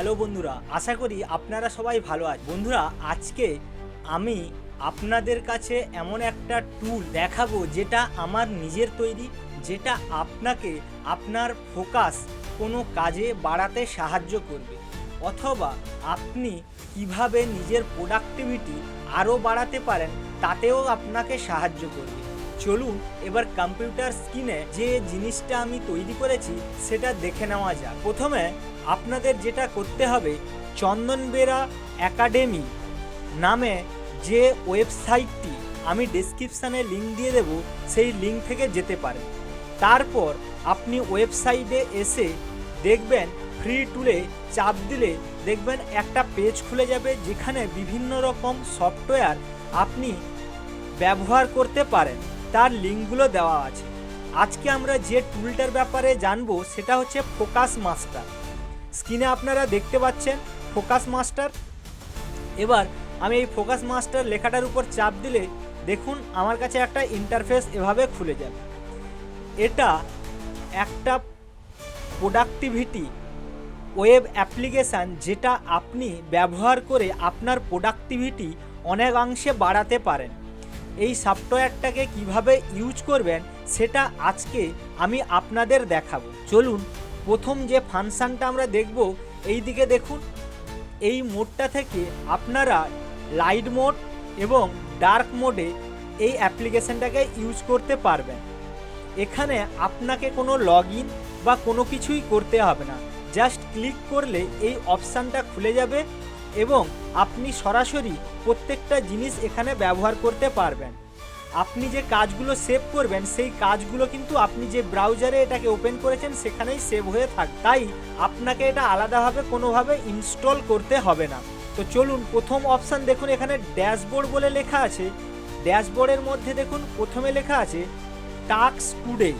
Hello বন্ধুরা, আশা করি আপনারা সবাই ভালো আছেন। বন্ধুরা, আজকে আমি আপনাদের কাছে এমন একটা টুল দেখাবো যেটা আমার নিজের তৈরি, যেটা আপনাকে আপনার ফোকাস কোনো কাজে বাড়াতে সাহায্য করবে। অথবা আপনি কীভাবে নিজের প্রোডাক্টিভিটি আরও বাড়াতে পারেন, তাতেও আপনাকে সাহায্য করবে। চলুন এবার কম্পিউটার স্ক্রিনে যে জিনিসটা আমি তৈরি করেছি, সেটা দেখে নেওয়া যাক। প্রথমে আপনাদের যেটা করতে হবে চন্দন বেরা একাডেমি নামে যে ওয়েবসাইটটি আমি ডেসক্রিপশানে লিঙ্ক দিয়ে দেব, সেই লিঙ্ক থেকে যেতে পারেন। তারপর আপনি ওয়েবসাইটে এসে দেখবেন ফ্রি টুলে চাপ দিলে দেখবেন একটা পেজ খুলে যাবে, যেখানে বিভিন্ন রকম সফটওয়্যার আপনি ব্যবহার করতে পারেন। তার লিঙ্কগুলো দেওয়া আছে। আজকে আমরা যে টুলটার ব্যাপারে জানব, সেটা হচ্ছে ফোকাস মাস্টার। স্ক্রিনে আপনারা দেখতে পাচ্ছেন ফোকাস মাস্টার। এবার আমি এই ফোকাস মাস্টার লেখাটার উপর চাপ দিলে দেখুন আমার কাছে একটা ইন্টারফেস এভাবে খুলে যাবে। এটা একটা প্রোডাক্টিভিটি ওয়েব অ্যাপ্লিকেশান যেটা আপনি ব্যবহার করে আপনার প্রোডাক্টিভিটি অনেকাংশে বাড়াতে পারেন। এই সফটওয়্যারটাকে কীভাবে ইউজ করবেন সেটা আজকে আমি আপনাদের দেখাবো। চলুন, প্রথম যে ফাংশানটা আমরা দেখব এই দিকে দেখুন। এই মোডটা থেকে আপনারা লাইট মোড এবং ডার্ক মোডে এই অ্যাপ্লিকেশনটাকে ইউজ করতে পারবেন। এখানে আপনাকে কোনো লগ বা কোনো কিছুই করতে হবে না। জাস্ট ক্লিক করলে এই অপশানটা খুলে যাবে। এবং আপনি সরাসরি প্রত্যেকটা জিনিস এখানে ব্যবহার করতে পারবেন। আপনি যে কাজগুলো সেভ করবেন, সেই কাজগুলো কিন্তু আপনি যে ব্রাউজারে এটাকে ওপেন করেছেন, সেখানেই সেভ হয়ে থাক। তাই আপনাকে এটা আলাদাভাবে কোনোভাবে ইনস্টল করতে হবে না। তো চলুন, প্রথম অপশান দেখুন, এখানে ড্যাশবোর্ড বলে লেখা আছে। ড্যাশবোর্ডের মধ্যে দেখুন, প্রথমে লেখা আছে টাক্স টুডে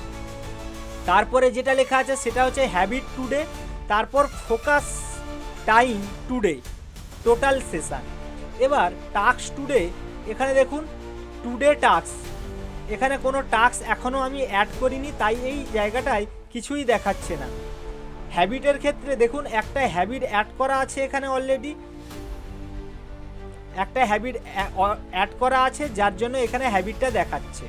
তারপরে যেটা লেখা আছে, সেটা হচ্ছে হ্যাবিট টুডে তারপর focus time today total session. এবার টাক্স টুডে, এখানে দেখুন, টুডে টাক্স এখানে কোনো টাক্স এখনও আমি অ্যাড করিনি, তাই এই জায়গাটায় কিছুই দেখাচ্ছে না। হ্যাবিটের ক্ষেত্রে দেখুন, একটা হ্যাবিট অ্যাড করা আছে এখানে অলরেডি একটা হ্যাবিট অ্যাড করা আছে, যার জন্য এখানে হ্যাবিটটা দেখাচ্ছে।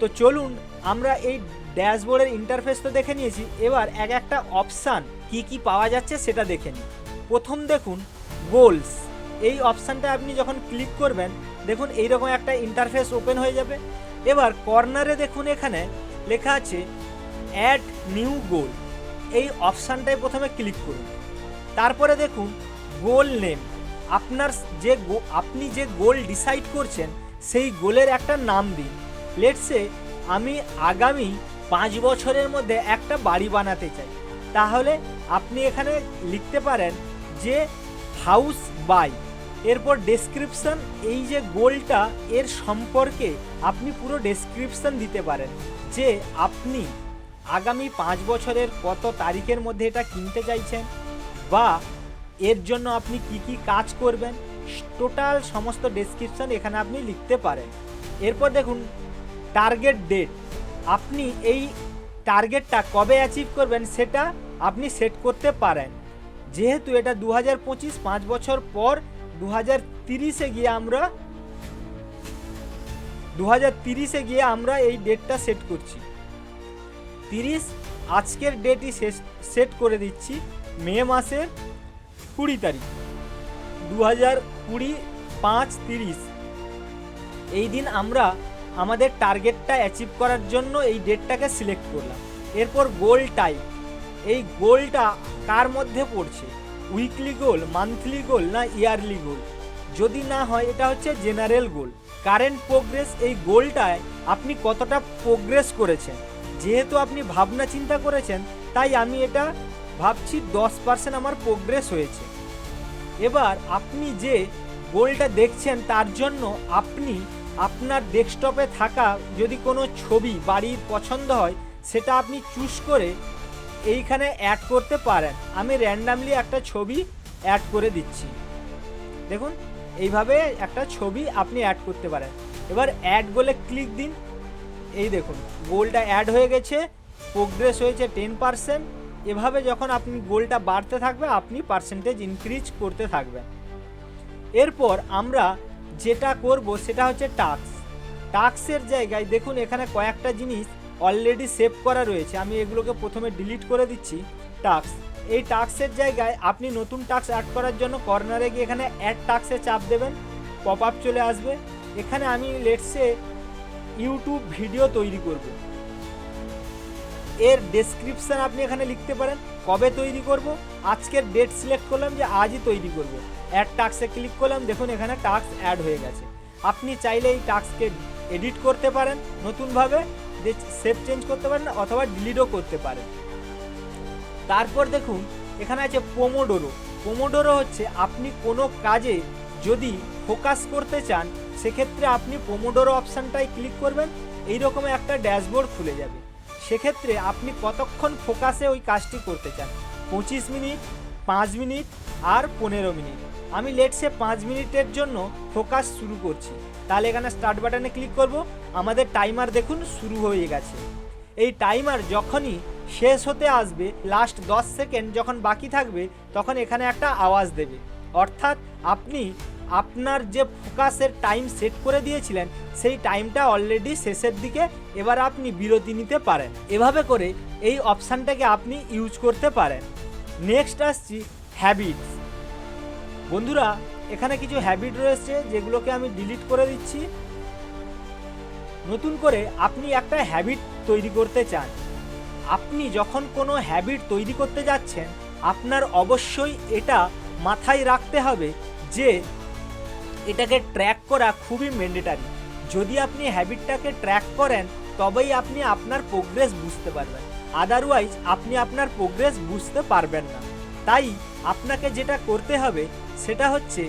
তো চলুন, আমরা এই ড্যাশবোর্ডের ইন্টারফেস তো দেখে নিয়েছি। এবার এক একটা অপশান কি কি পাওয়া যাচ্ছে সেটা দেখে নিই। প্রথম দেখুন গোলস। এই অপশানটা আপনি যখন ক্লিক করবেন, দেখুন এইরকম একটা ইন্টারফেস ওপেন হয়ে যাবে। এবার কর্নারে দেখুন এখানে লেখা আছে অ্যাড নিউ গোল এই অপশানটায় প্রথমে ক্লিক করুন। তারপরে দেখুন গোল নেম আপনার যে আপনি যে গোল ডিসাইড করছেন, সেই গোলের একটা নাম দিন। লেটসে আমি আগামী পাঁচ বছরের মধ্যে একটা বাড়ি বানাতে চাই। তাহলে আপনি এখানে লিখতে পারেন যে হাউস বাই। এরপর ডেসক্রিপশন এই যে গোলটা, এর সম্পর্কে আপনি পুরো ডেসক্রিপশন দিতে পারেন। যে আপনি আগামী পাঁচ বছরের কত তারিখের মধ্যে এটা কিনতে চাইছেন বা এর জন্য আপনি কি কি কাজ করবেন টোটাল সমস্ত ডেসক্রিপশন এখানে আপনি লিখতে পারেন। এরপর দেখুন টার্গেট ডেট আপনি এই টার্গেটটা কবে অ্যাচিভ করবেন, সেটা আপনি সেট করতে পারেন। যেহেতু এটা দু হাজার পঁচিশ, পাঁচ বছর পর দু হাজার তিরিশে গিয়ে আমরা দু হাজার তিরিশে গিয়ে আমরা এই ডেটটা সেট করছি। তিরিশ, আজকের ডেটই সেট করে দিচ্ছি, মে মাসের কুড়ি তারিখ দু হাজার কুড়ি, পাঁচ তিরিশ। এই দিন আমরা আমাদের টার্গেটটা অ্যাচিভ করার জন্য এই ডেটটাকে সিলেক্ট করলাম। এরপর গোল টাইপ এই গোলটা কার মধ্যে পড়ছে? উইকলি গোল, মান্থলি গোল না ইয়ারলি গোল? যদি না হয়, এটা হচ্ছে জেনারেল গোল। কারেন্ট প্রোগ্রেস এই গোলটায় আপনি কতটা প্রোগ্রেস করেছেন? যেহেতু আপনি ভাবনা চিন্তা করেছেন, তাই আমি এটা ভাবছি দশ পার্সেন্ট আমার প্রোগ্রেস হয়েছে। এবার আপনি যে গোলটা দেখছেন, তার জন্য আপনি আপনার ডেস্কটপে থাকা যদি কোনো ছবি বাড়ির পছন্দ হয়, সেটা আপনি চুজ করে এইখানে অ্যাড করতে পারেন। আমি র্যান্ডামলি একটা ছবি অ্যাড করে দিচ্ছি। দেখুন, এইভাবে একটা ছবি আপনি অ্যাড করতে পারেন। এবার অ্যাড বলে ক্লিক দিন। এই দেখুন গোলটা অ্যাড হয়ে গেছে প্রোগ্রেস হয়েছে টেন পার্সেন্ট এভাবে যখন আপনি গোলটা বাড়তে থাকবে, আপনি পার্সেন্টেজ ইনক্রিজ করতে থাকবেন। এরপর আমরা যেটা করব, সেটা হচ্ছে টাক্স টাক্সের জায়গায় দেখুন, এখানে কয়েকটা জিনিস অলরেডি সেভ করা রয়েছে। আমি এগুলোকে প্রথমে ডিলিট করে দিচ্ছি টাক্স এই টাক্সের জায়গায় আপনি নতুন টাক্স অ্যাড করার জন্য কর্নারে গিয়ে এখানে অ্যাড টাক্সে চাপ দেবেন পপ আপ চলে আসবে। এখানে আমি লেটসে ইউটিউব ভিডিও তৈরি করব। এর ডেসক্রিপশন আপনি এখানে লিখতে পারেন, কবে তৈরি করব। আজকের ডেট সিলেক্ট করলাম যে আজই তৈরি করব। অ্যাড টাক্সে ক্লিক করলাম, দেখুন এখানে টাক্স অ্যাড হয়ে গেছে। আপনি চাইলে এই টাক্সকে এডিট করতে পারেন নতুনভাবে। সেভ চেঞ্জ করতে পারেন অথবা ডিলিটও করতে পারেন। তারপর দেখুন, এখানে আছে পোমোডোরো পোমোডোরো হচ্ছে আপনি কোনো কাজে যদি ফোকাস করতে চান, সেক্ষেত্রে আপনি পোমোডোরো অপশানটায় ক্লিক করবেন এই রকম একটা ড্যাশবোর্ড খুলে যাবে। সেক্ষেত্রে আপনি কতক্ষণ ফোকাসে ওই কাজটি করতে চান? পঁচিশ মিনিট, পাঁচ মিনিট আর পনেরো মিনিট। আমি লেটসে পাঁচ মিনিটের জন্য ফোকাস শুরু করছি। তাহলে এখানে স্টার্ট বাটনে ক্লিক করব। আমাদের টাইমার দেখুন, শুরু হয়ে গেছে। এই টাইমার যখনই শেষ হতে আসবে লাস্ট দশ সেকেন্ড যখন বাকি থাকবে, তখন এখানে একটা আওয়াজ দেবে। অর্থাৎ আপনি আপনার যে ফোকাসের টাইম সেট করে দিয়েছিলেন, সেই টাইমটা অলরেডি শেষের দিকে এবার আপনি বিরতি নিতে পারেন। এভাবে করে এই অপশানটাকে আপনি ইউজ করতে পারেন। নেক্সট আসছি হ্যাবিটস বন্ধুরা, এখানে কিছু হ্যাবিট রয়েছে যেগুলোকে আমি ডিলিট করে দিচ্ছি। নতুন করে আপনি একটা হ্যাবিট তৈরি করতে চান। আপনি যখন কোনো হ্যাবিট তৈরি করতে যাচ্ছেন, আপনার অবশ্যই এটা মাথায় রাখতে হবে যে এটাকে ট্র্যাক করা খুবই ম্যান্ডেটারি যদি আপনি হ্যাবিটটাকে ট্র্যাক করেন, তবেই আপনি আপনার প্রোগ্রেস বুঝতে পারবেন। আদারওয়াইজ আপনি আপনার প্রোগ্রেস বুঝতে পারবেন না। তাই আপনাকে যেটা করতে হবে সেটা হচ্ছে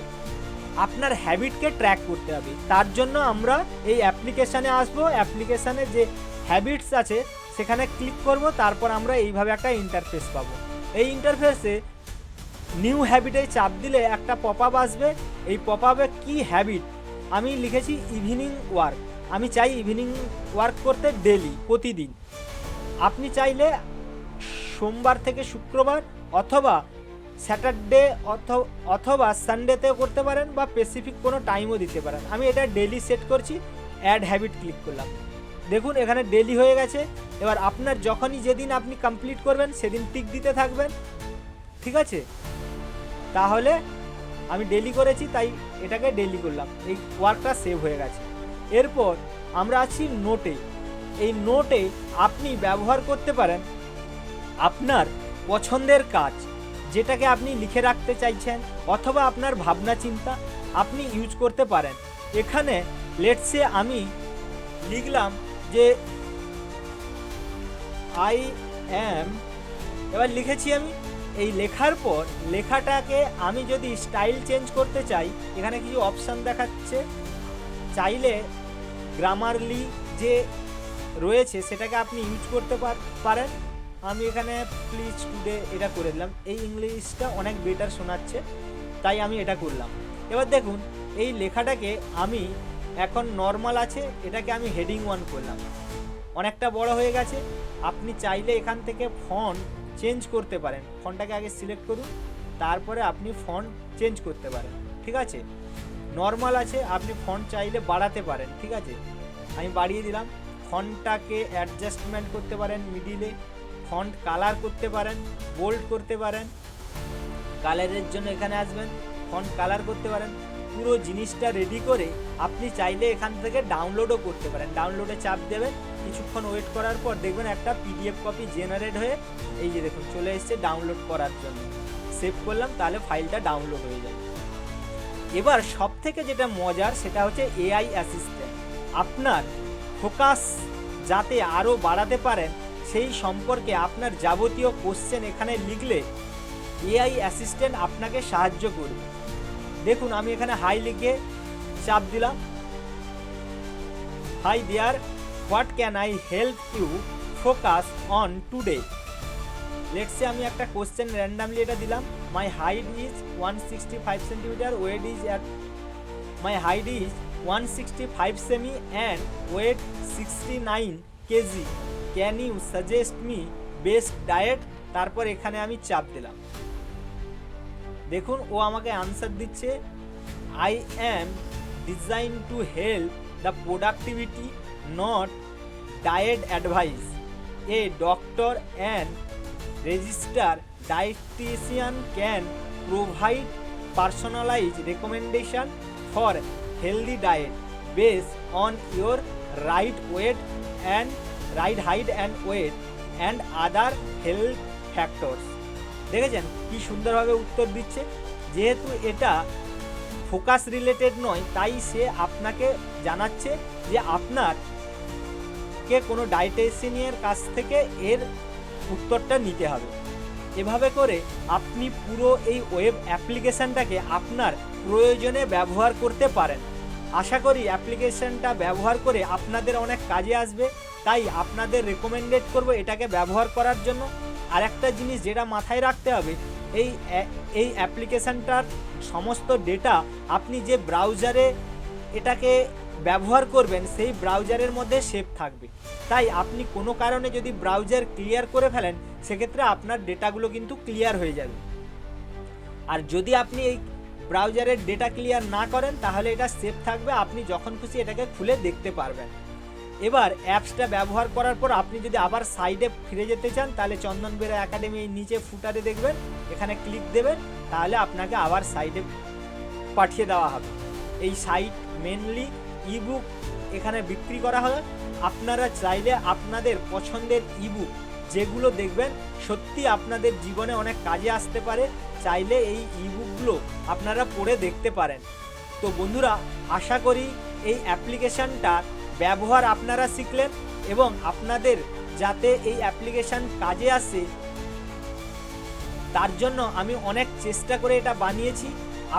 আপনার হ্যাবিটকে ট্র্যাক করতে হবে। তার জন্য আমরা এই অ্যাপ্লিকেশানে আসব। অ্যাপ্লিকেশানে যে হ্যাবিটস আছে, সেখানে ক্লিক করব। তারপর আমরা এইভাবে একটা ইন্টারফেস পাবো। এই ইন্টারফেসে নিউ হ্যাবিটে চাপ দিলে একটা পপ আপ আসবে। এই পপ আপে কী হ্যাবিট আমি লিখেছি ইভিনিং ওয়ার্ক আমি চাই ইভিনিং ওয়ার্ক করতে ডেলি প্রতিদিন। আপনি চাইলে সোমবার থেকে শুক্রবার অথবা স্যাটারডে অথবা সানডেতেও করতে পারেন বা স্পেসিফিক কোনো টাইমও দিতে পারেন। আমি এটা ডেলি সেট করছি, অ্যাড হ্যাবিট ক্লিক করলাম। দেখুন, এখানে ডেলি হয়ে গেছে। এবার আপনার যখনই যেদিন আপনি কমপ্লিট করবেন, সেদিন টিক দিতে থাকবেন। ঠিক আছে? তাহলে আমি ডেলি করেছি, তাই এটাকে ডেলি করলাম। এই ওয়ার্কটা সেভ হয়ে গেছে। এরপর আমরা আছি নোটে। এই নোটে আপনি ব্যবহার করতে পারেন আপনার পছন্দের কাজ। যেটাকে আপনি লিখে রাখতে চাইছেন অথবা আপনার ভাবনা চিন্তা আপনি ইউজ করতে পারেন। এখানে লেটসে আমি লিখলাম যে আই অ্যাম এবার লিখেছি আমি, এই লেখার পর লেখাটাকে আমি যদি স্টাইল চেঞ্জ করতে চাই, এখানে কিছু অপশান দেখাচ্ছে। চাইলে গ্রামারলি যে রয়েছে সেটাকে আপনি ইউজ করতে পার- পারেন। আমি এখানে প্লিজ টুডে এটা করে দিলাম। এই ইংলিশটা অনেক বেটার শোনাচ্ছে, তাই আমি এটা করলাম। এবার দেখুন, এই লেখাটাকে আমি এখন নর্মাল আছে, এটাকে আমি হেডিং ওয়ান করলাম। অনেকটা বড় হয়ে গেছে, আপনি চাইলে এখান থেকে ফন্ট চেঞ্জ করতে পারেন। ফন্টটাকে আগে সিলেক্ট করুন, তারপরে আপনি ফন্ট চেঞ্জ করতে পারেন, ঠিক আছে? নর্মাল আছে, আপনি ফন্ট চাইলে বাড়াতে পারেন, ঠিক আছে? আমি বাড়িয়ে দিলাম ফন্টটাকে অ্যাডজাস্টমেন্ট করতে পারেন মিডিলে ফন্ট কালার করতে পারেন, বোল্ড করতে পারেন। কালারের জন্য এখানে আসবেন, ফন্ট কালার করতে পারেন। পুরো জিনিসটা রেডি করে আপনি চাইলে এখান থেকে ডাউনলোডও করতে পারেন। ডাউনলোডে চাপ দেবেন, কিছুক্ষণ ওয়েট করার পর দেখবেন একটা পিডিএফ কপি জেনারেট হয়ে এই যে দেখুন, চলে এসেছে ডাউনলোড করার জন্য। সেভ করলাম, তাহলে ফাইলটা ডাউনলোড হয়ে যাবে। এবার সব থেকে যেটা মজার, সেটা হচ্ছে এআই অ্যাসিস্ট্যান্ট আপনার ফোকাস যাতে আরও বাড়াতে পারেন সেই সম্পর্কে আপনার যাবতীয় কোশ্চেন এখানে লিখলে এআই অ্যাসিস্ট্যান্ট আপনাকে সাহায্য করবে। দেখুন, আমি এখানে হাই লিখে চাপ দিলাম। Hi there what can I help you focus on today let's say আমি একটা কোশ্চেন র্যান্ডামলি এটা দিলাম। My height is one sixty five centimetre weight is at my height is one sixty five cm and weight sixty nine kg can you suggest me best diet তারপর এখানে আমি চাপ দিলাম। দেখুন, ও আমাকে আনসার দিচ্ছে I am design to help the productivity not diet advice a doctor and register dietitian can provide personalise recommendation for healthy diet base on your right weight and right height and weight and other health factors. দেখেছেন কি সুন্দরভাবে উত্তর দিচ্ছে? যেহেতু এটা focus related নয়, তাই সে আপনাকে জানাচ্ছে যে আপনার কে কোনো ডায়েটেশিয়ানের কাছ থেকে এর উত্তরটা নিতে হবে। এভাবে করে আপনি পুরো এই ওয়েব অ্যাপ্লিকেশানটাকে আপনার প্রয়োজনে ব্যবহার করতে পারেন। আশা করি অ্যাপ্লিকেশানটা ব্যবহার করে আপনাদের অনেক কাজে আসবে। তাই আপনাদের রেকমেন্ডেড করব এটাকে ব্যবহার করার জন্য। আর একটা জিনিস যেটা মাথায় রাখতে হবে, এই এই অ্যাপ্লিকেশানটার সমস্ত ডেটা আপনি যে ব্রাউজারে এটাকে ব্যবহার করবেন, সেই ব্রাউজারের মধ্যে সেভ থাকবে। তাই আপনি কোনো কারণে যদি ব্রাউজার ক্লিয়ার করে ফেলেন, সেক্ষেত্রে আপনার ডেটাগুলো কিন্তু ক্লিয়ার হয়ে যাবে। আর যদি আপনি এই ব্রাউজারের ডেটা ক্লিয়ার না করেন, তাহলে এটা সেভ থাকবে, আপনি যখন খুশি এটাকে খুলে দেখতে পারবেন। এবার অ্যাপসটা ব্যবহার করার পর আপনি যদি আবার সাইডে ফিরে যেতে চান, তাহলে চন্দন বেরা একাডেমি নিচে ফুটারে দেখবেন, এখানে ক্লিক দেবেন, তাহলে আপনাকে আবার সাইডে পাঠিয়ে দেওয়া হবে। এই সাইট মেনলি ইবুক এখানে বিক্রি করা হয়। আপনারা চাইলে আপনাদের পছন্দের ইবুক যেগুলো দেখবেন, সত্যি আপনাদের জীবনে অনেক কাজে আসতে পারে। চাইলে এই ইবুকগুলো আপনারা পড়ে দেখতে পারেন। তো বন্ধুরা, আশা করি এই অ্যাপ্লিকেশানটা ব্যবহার আপনারা শিখলেন এবং আপনাদের যাতে এই অ্যাপ্লিকেশান কাজে আসে, তার জন্য আমি অনেক চেষ্টা করে এটা বানিয়েছি।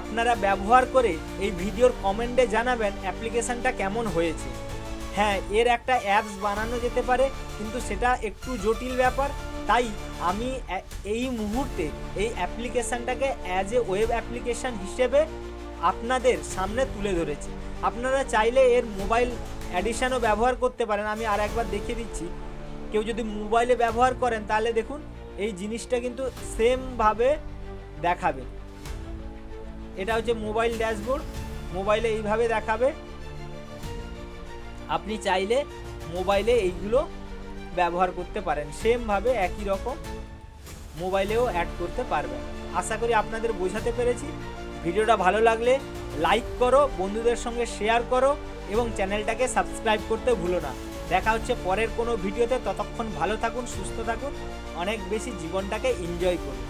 আপনারা ব্যবহার করে এই ভিডিওর কমেন্টে জানাবেন অ্যাপ্লিকেশানটা কেমন হয়েছে। হ্যাঁ এর একটা অ্যাপস বানানো যেতে পারে, কিন্তু সেটা একটু জটিল ব্যাপার। তাই আমি এই মুহূর্তে এই অ্যাপ্লিকেশানটাকে অ্যাজ এ ওয়েব অ্যাপ্লিকেশান হিসেবে আপনাদের সামনে তুলে ধরেছি। আপনারা চাইলে এর মোবাইল অ্যাডিশনও ব্যবহার করতে পারেন। আমি আর একবার দেখিয়ে দিচ্ছি। কেউ যদি মোবাইলে ব্যবহার করেন, তাহলে দেখুন, এই জিনিসটা কিন্তু সেমভাবে দেখাবে। এটা হচ্ছে মোবাইল ড্যাশবোর্ড মোবাইলে এইভাবে দেখাবে। আপনি চাইলে মোবাইলে এইগুলো ব্যবহার করতে পারেন। সেমভাবে একই রকম মোবাইলেও অ্যাড করতে পারবেন। আশা করি আপনাদের বোঝাতে পেরেছি। ভিডিওটা ভালো লাগলে লাইক করো, বন্ধুদের সঙ্গে শেয়ার করো। এবং চ্যানেলটাকে সাবস্ক্রাইব করতে ভুলো না। দেখা হচ্ছে পরের কোনো ভিডিওতে। ততক্ষণ ভালো থাকুন, সুস্থ থাকুন। অনেক বেশি জীবনটাকে এনজয় করুন।